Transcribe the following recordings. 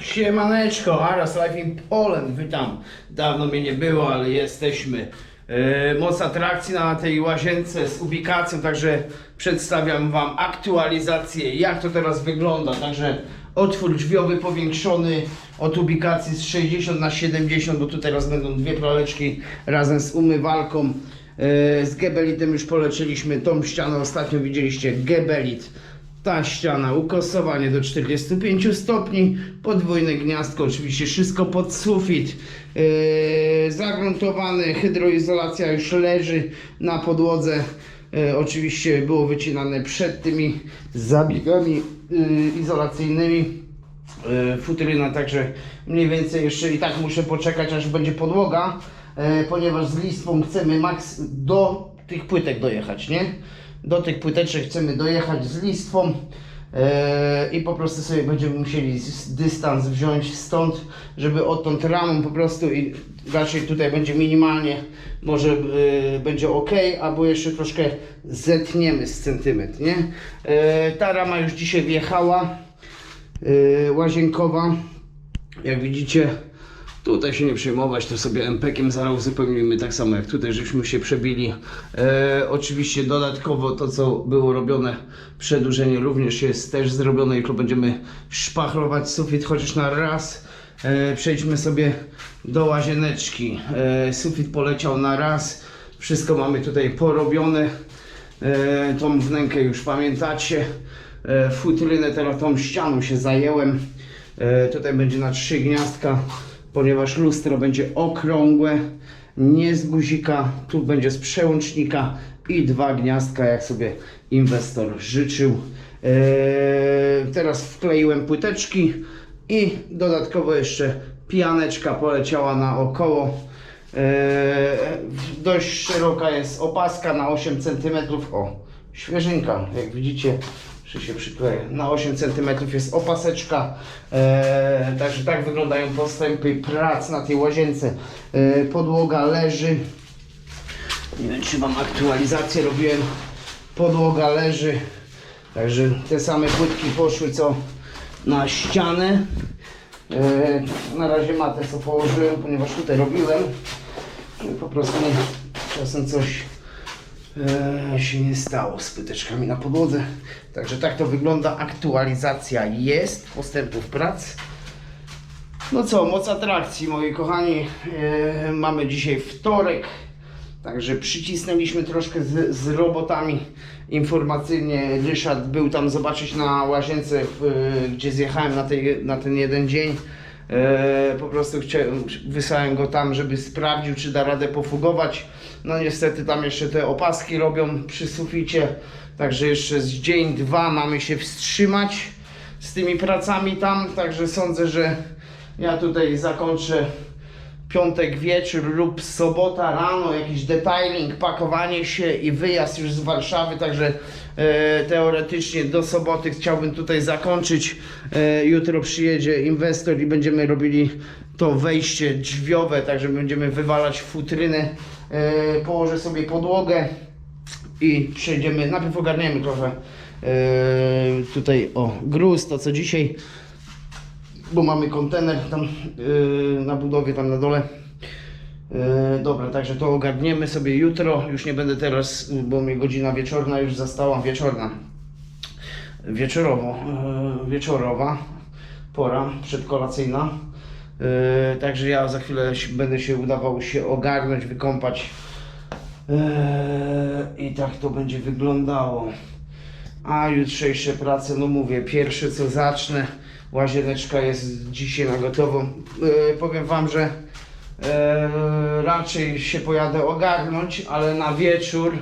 Siemaneczko, Aras Life in Poland, witam. Dawno mnie nie było, ale jesteśmy. E, moc atrakcji na tej łazience z ubikacją, także przedstawiam Wam aktualizację, jak to teraz wygląda. Także otwór drzwiowy powiększony od ubikacji z 60 na 70, bo tu teraz będą dwie praleczki razem z umywalką. E, z gebelitem już poleczyliśmy tą ścianę, ostatnio widzieliście gebelit ta ściana, ukosowanie do 45 stopni, podwójne gniazdko, oczywiście wszystko pod sufit, yy, zagruntowane, hydroizolacja już leży na podłodze, yy, oczywiście było wycinane przed tymi zabiegami yy, izolacyjnymi. Yy, futryna, także mniej więcej jeszcze i tak muszę poczekać aż będzie podłoga, yy, ponieważ z listwą chcemy maks do tych płytek dojechać, nie? Do tych płyteczek chcemy dojechać z listwą yy, i po prostu sobie będziemy musieli dystans wziąć stąd, żeby odtąd ramą po prostu i raczej tutaj będzie minimalnie, może yy, będzie ok, albo jeszcze troszkę zetniemy z centymetr, nie? Yy, ta rama już dzisiaj wjechała łazienkowa. Jak widzicie, tutaj się nie przejmować, to sobie MPkiem zaraz uzupełnimy tak samo jak tutaj, żeśmy się przebili. E, oczywiście dodatkowo to, co było robione, przedłużenie również jest też zrobione, tylko będziemy szpachlować sufit chociaż na raz. E, przejdźmy sobie do łazieneczki. E, sufit poleciał na raz, wszystko mamy tutaj porobione. E, tą wnękę już pamiętacie. E, futrynę teraz tą ścianą się zajęłem. E, tutaj będzie na trzy gniazdka, ponieważ lustro będzie okrągłe, nie z guzika, tu będzie z przełącznika i dwa gniazdka, jak sobie inwestor życzył. E, teraz wkleiłem płyteczki i dodatkowo jeszcze pianeczka poleciała naokoło. E, dość szeroka jest opaska na 8 cm. O, świeżynka, jak widzicie, że się przykleja. Na 8 cm jest opaseczka. E, także tak wyglądają postępy prac na tej łazience. E, podłoga leży. Nie wiem, czy wam aktualizację robiłem. Podłoga leży. Także te same płytki poszły co na ścianę. E, na razie matę co położyłem, ponieważ tutaj robiłem. Po prostu czasem coś e, się nie stało z płyteczkami na podłodze. Także tak to wygląda. Aktualizacja jest postępów prac. No co, moc atrakcji, moi kochani. E, mamy dzisiaj wtorek. Także przycisnęliśmy troszkę z, z robotami informacyjnie. Ryszard był tam zobaczyć na łazience, w, gdzie zjechałem na, tej, na ten jeden dzień. E, po prostu chciałem, wysłałem go tam, żeby sprawdził, czy da radę pofugować. No niestety tam jeszcze te opaski robią przy suficie. Także jeszcze z dzień, dwa mamy się wstrzymać z tymi pracami tam. Także sądzę, że ja tutaj zakończę piątek wieczór lub sobota rano, jakiś detailing, pakowanie się i wyjazd już z Warszawy, także e, teoretycznie do soboty chciałbym tutaj zakończyć. E, jutro przyjedzie inwestor i będziemy robili to wejście drzwiowe, także będziemy wywalać futrynę, e, położę sobie podłogę i przejdziemy, najpierw ogarniemy trochę e, tutaj o gruz, to co dzisiaj bo mamy kontener tam yy, na budowie, tam na dole. Yy, dobra, także to ogarniemy sobie jutro. Już nie będę teraz, bo mnie godzina wieczorna już zastała wieczorna. Wieczorowo, yy, wieczorowa pora przedkolacyjna. Yy, także ja za chwilę będę się udawał się ogarnąć, wykąpać. Yy, I tak to będzie wyglądało. A jutrzejsze prace, no mówię, pierwsze co zacznę, łazieneczka jest dzisiaj na gotowo. E, powiem Wam, że e, raczej się pojadę ogarnąć, ale na wieczór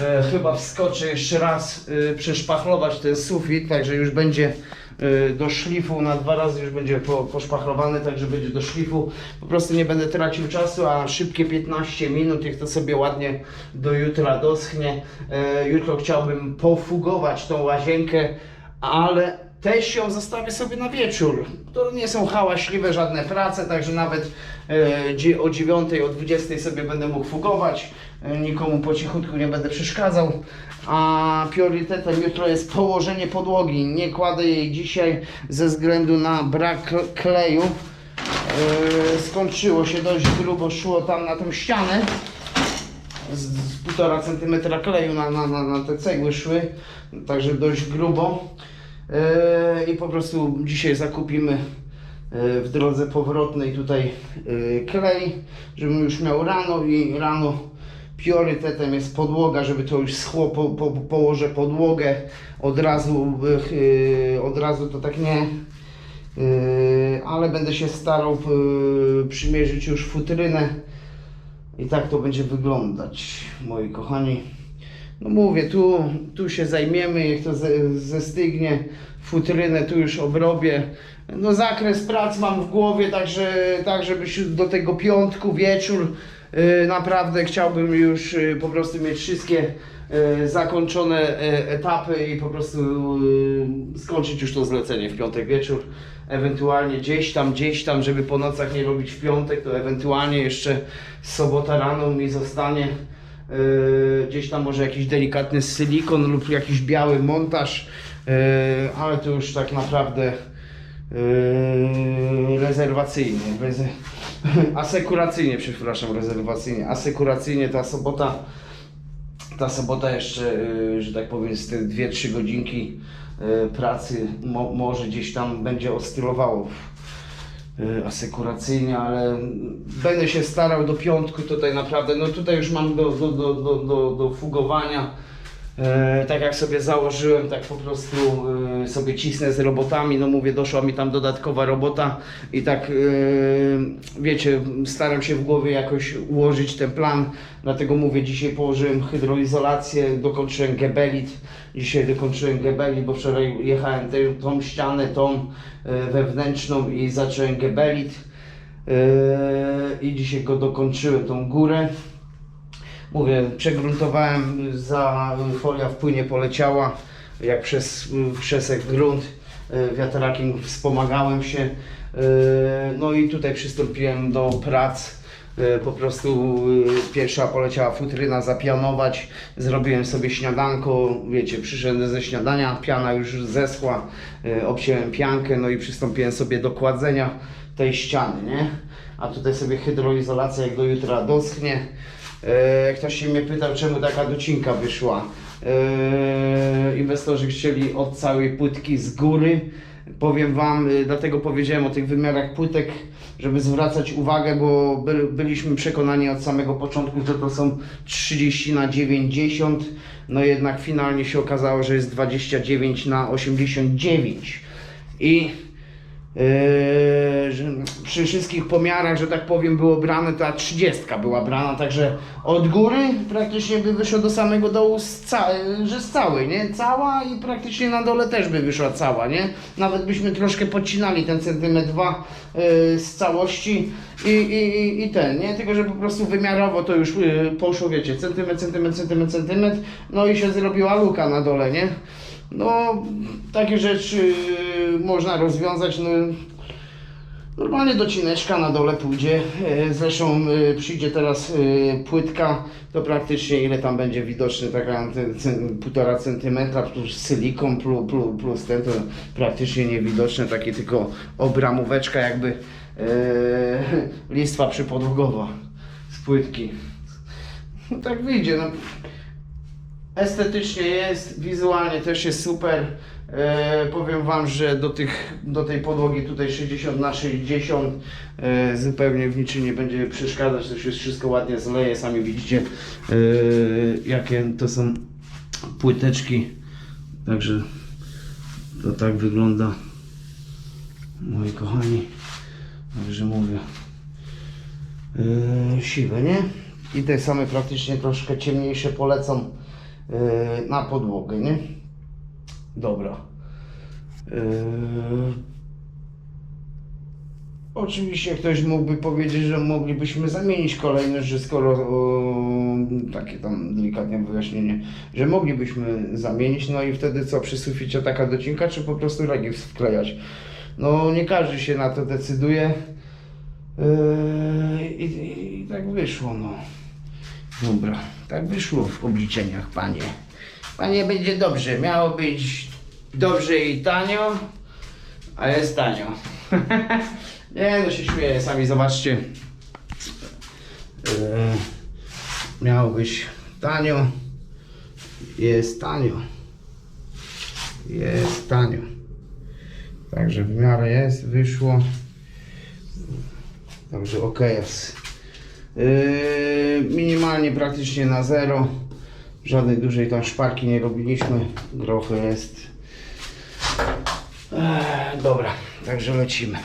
e, chyba wskoczę jeszcze raz e, przeszpachlować ten sufit, także już będzie e, do szlifu, na dwa razy już będzie po, poszpachlowany, także będzie do szlifu. Po prostu nie będę tracił czasu, a szybkie 15 minut, niech to sobie ładnie do jutra doschnie. E, jutro chciałbym pofugować tą łazienkę, ale też ją zostawię sobie na wieczór. To nie są hałaśliwe żadne prace, także nawet e, o 9, o 20 sobie będę mógł fugować. E, nikomu po cichutku nie będę przeszkadzał. A priorytetem jutro jest położenie podłogi. Nie kładę jej dzisiaj ze względu na brak kleju. E, skończyło się dość grubo, szło tam na tą ścianę z, z półtora centymetra kleju na, na, na, na te cegły szły, także dość grubo. E, I po prostu dzisiaj zakupimy e, w drodze powrotnej tutaj e, klej, żebym już miał rano i rano priorytetem jest podłoga, żeby to już schło, po, po, położę podłogę. Od razu, od razu to tak nie, ale będę się starał przymierzyć już futrynę. I tak to będzie wyglądać, moi kochani. No mówię, tu, tu się zajmiemy, jak to ze, zestygnie, futrynę tu już obrobię. No zakres prac mam w głowie, także, tak żebyś do tego piątku, wieczór, yy, naprawdę chciałbym już yy, po prostu mieć wszystkie yy, zakończone yy, etapy i po prostu skończyć już to zlecenie w piątek wieczór. Ewentualnie gdzieś tam, gdzieś tam, żeby po nocach nie robić w piątek, to ewentualnie jeszcze sobota rano mi zostanie Yy, gdzieś tam może jakiś delikatny silikon lub jakiś biały montaż, yy, ale to już tak naprawdę yy, rezerwacyjnie, asekuracyjnie, przepraszam, rezerwacyjnie, asekuracyjnie ta sobota, ta sobota jeszcze, że tak powiem, z te 2-3 godzinki pracy mo, może gdzieś tam będzie oscylowało asekuracyjnie, ale będę się starał do piątku tutaj naprawdę, no tutaj już mam do, do, do, do, do, do fugowania, e, tak jak sobie założyłem, tak po prostu e, sobie cisnę z robotami, no mówię, doszła mi tam dodatkowa robota i tak, e, wiecie, staram się w głowie jakoś ułożyć ten plan, dlatego mówię, dzisiaj położyłem hydroizolację, dokończyłem gebelit, dzisiaj dokończyłem gebelit, bo wczoraj jechałem tę, tą ścianę, tą wewnętrzną i zacząłem gebelit. I dzisiaj go dokończyłem, tą górę. Mówię, przegruntowałem, za folia w płynie poleciała, jak przez przesek grunt, e, wiatrakiem wspomagałem się. e, No i tutaj przystąpiłem do prac. E, Po prostu pierwsza poleciała futryna zapianować, zrobiłem sobie śniadanko, wiecie, przyszedłem ze śniadania, piana już zeschła, obciąłem piankę, no i przystąpiłem sobie do kładzenia tej ściany, nie? A tutaj sobie hydroizolacja jak do jutra doschnie. E, Ktoś się mnie pytał, czemu taka docinka wyszła. E, Inwestorzy chcieli od całej płytki z góry. Powiem Wam, y, dlatego powiedziałem o tych wymiarach płytek, żeby zwracać uwagę, bo by, byliśmy przekonani od samego początku, że to są 30 na 90. No jednak finalnie się okazało, że jest 29 na 89. I przy wszystkich pomiarach, że tak powiem, było brane, ta 30 była brana, także od góry praktycznie by wyszło do samego dołu, z ca- że z całej, nie? Cała i praktycznie na dole też by wyszła cała, nie? Nawet byśmy troszkę podcinali ten centymetr dwa yy, z całości i, i, i- ten, nie? Tylko, że po prostu wymiarowo to już yy, poszło, wiecie, centymetr, centymetr, centymetr, centymetr, no i się zrobiła luka na dole, nie? No, takie rzeczy można rozwiązać. No, normalnie docineczka na dole pójdzie. E, Zresztą y, przyjdzie teraz y, płytka, to praktycznie ile tam będzie widoczny, taka te- cen- półtora centymetra plus silikon plus, plus, plus ten, to praktycznie niewidoczne, takie tylko obramóweczka jakby e, listwa przypodłogowa z płytki. No, tak wyjdzie. No. Estetycznie jest, wizualnie też jest super. E, powiem Wam, że do, tych, do tej podłogi tutaj 60 na 60 e, zupełnie w niczym nie będzie przeszkadzać. To jest wszystko ładnie zleje. Sami widzicie, e, jakie to są płyteczki. Także to tak wygląda, moi kochani. Także mówię, e, siwe, nie? I te same praktycznie troszkę ciemniejsze polecą e, na podłogę, nie? Dobra. E, oczywiście ktoś mógłby powiedzieć, że moglibyśmy zamienić kolejność, że skoro takie tam delikatne wyjaśnienie, że moglibyśmy zamienić, no i wtedy co, przy suficie taka docinka, czy po prostu regi wklejać? No nie każdy się na to decyduje yy, i, i tak wyszło, no. Dobra, tak wyszło w obliczeniach, panie. Panie, będzie dobrze, miało być dobrze i tanio, a jest tanio. Nie, no się śmieję, sami zobaczcie. Yy, miało być tanio, jest tanio. Jest tanio. Także w miarę jest, wyszło. Także ok jest. Yy, minimalnie praktycznie na zero. Żadnej dużej tam szparki nie robiliśmy. Grochy jest. Dobra, także lecimy.